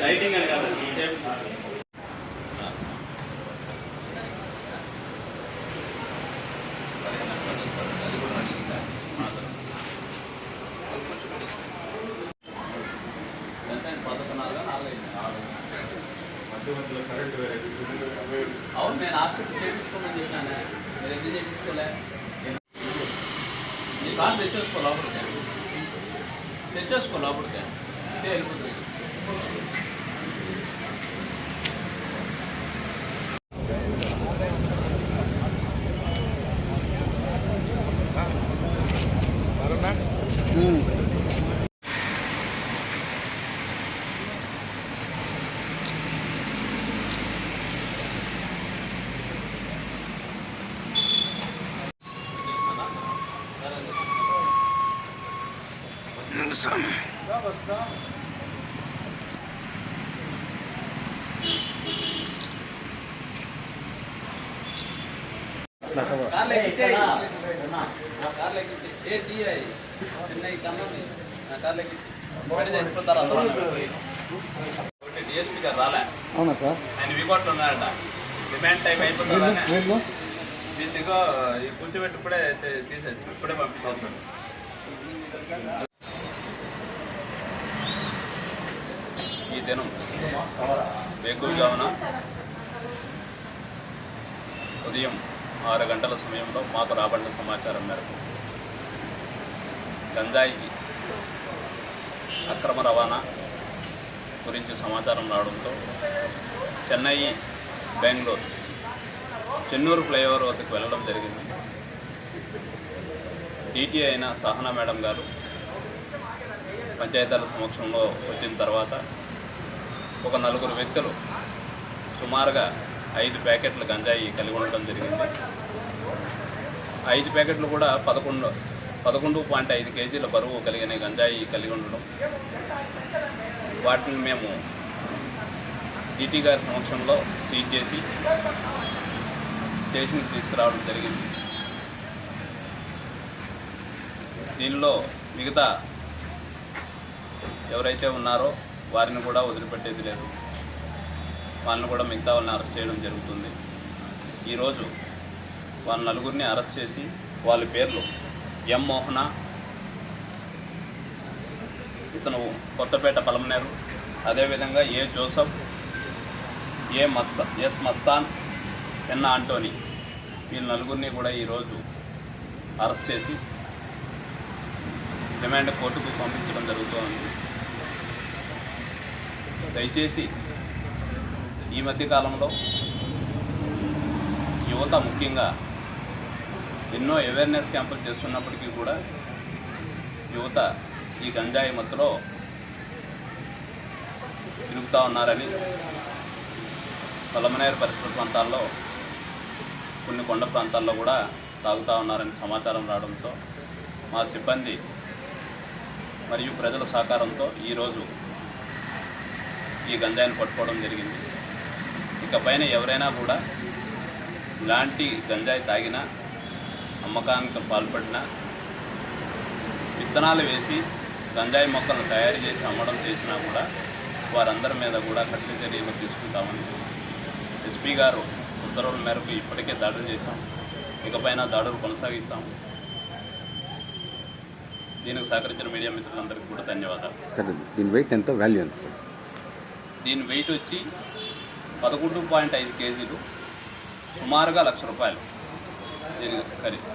Lighting అని కాదు మధ్య మధ్యలో కరెంట్ వేరే అవును నేను హాస్పిటల్ చేయించుకోమని చెప్పాను మీరు ఎందుకు చేయించుకోలే प्लान तेच्याच कोल्हापूर काय तेच्याच कोल्हापूर काय ते हेल्प Mm. రాలే అవునా సార్? ఆయన వికోట్లు ఉన్నారట డిమాండ్ టైం ఈ కూర్చోబెట్టి ఇప్పుడే తీసేసి ఇప్పుడే పంపించేస్తాడు. ఈ దినం వేకువజామున ఉదయం ఆరు గంటల సమయంలో మాకు రాబడిన సమాచారం మేరకు గంజాయి అక్రమ రవాణా గురించి సమాచారం రావడంతో చెన్నై బెంగళూరు చెన్నూరు ఫ్లైఓవర్ వద్దకు వెళ్ళడం జరిగింది. డీటీ అయిన సహనా మేడం గారు పంచాయతీల సమక్షంలో వచ్చిన తర్వాత ఒక నలుగురు వ్యక్తులు సుమారుగా ఐదు ప్యాకెట్లు గంజాయి కలిగి ఉండడం జరిగింది. ఐదు ప్యాకెట్లు కూడా పదకొండు పదకొండు పాయింట్ ఐదు కేజీల బరువు కలిగిన గంజాయి కలిగి ఉండడం. వాటిని మేము డిటి గారి సమక్షంలో సీజ్ చేసి స్టేషన్కి తీసుకురావడం జరిగింది. దీనిలో మిగతా ఎవరైతే ఉన్నారో వారిని కూడా వదిలిపెట్టేది లేదు. వాళ్ళని కూడా మిగతా వాళ్ళని అరెస్ట్ చేయడం జరుగుతుంది. ఈరోజు వాళ్ళ నలుగురిని అరెస్ట్ చేసి వాళ్ళ పేర్లు ఎం మోహన ఇతను కొత్తపేట పలమనేరు అదేవిధంగా ఏ జోసఫ్ ఏ మస్తా ఎస్ మస్తాన్ ఎన్న ఆంటోనీ వీళ్ళ నలుగురిని కూడా ఈరోజు అరెస్ట్ చేసి రిమాండ్ కోర్టుకు పంపించడం జరుగుతోంది. దయచేసి ఈ మధ్య కాలంలో యువత ముఖ్యంగా ఎన్నో అవేర్నెస్ క్యాంపులు చేస్తున్నప్పటికీ కూడా యువత ఈ గంజాయి మత్తులో తిరుగుతూ ఉన్నారని పలమనేరు పరిసర ప్రాంతాల్లో కొన్ని కొండ ప్రాంతాల్లో కూడా తాగుతూ ఉన్నారని సమాచారం రావడంతో మా సిబ్బంది మరియు ప్రజల సహకారంతో ఈరోజు ఈ గంజాయిని పట్టుకోవడం జరిగింది. ఇకపైన ఎవరైనా కూడా ఇలాంటి గంజాయి తాగినా అమ్మకానికి పాల్పడినా విత్తనాలు వేసి గంజాయి మొక్కలను తయారు చేసి అమ్మడం చేసినా కూడా వారందరి మీద కూడా కఠిన చర్యలు తీసుకుంటామని ఎస్పీ గారు ఉత్తర్వుల మేరకు ఇప్పటికే దాడులు చేశాం. ఇకపైన దాడులు కొనసాగిస్తాం. దీనికి సహకరించిన మీడియా మిత్రులందరికీ కూడా ధన్యవాదాలు. సరే దీని వెయిట్ ఎంత? వాల్యూ ఎంత సార్ దీని వెయిట్ వచ్చి పదకొండు పాయింట్ ఐదు కేజీలు సుమారుగా లక్ష రూపాయలు. దీని ఖరీదు.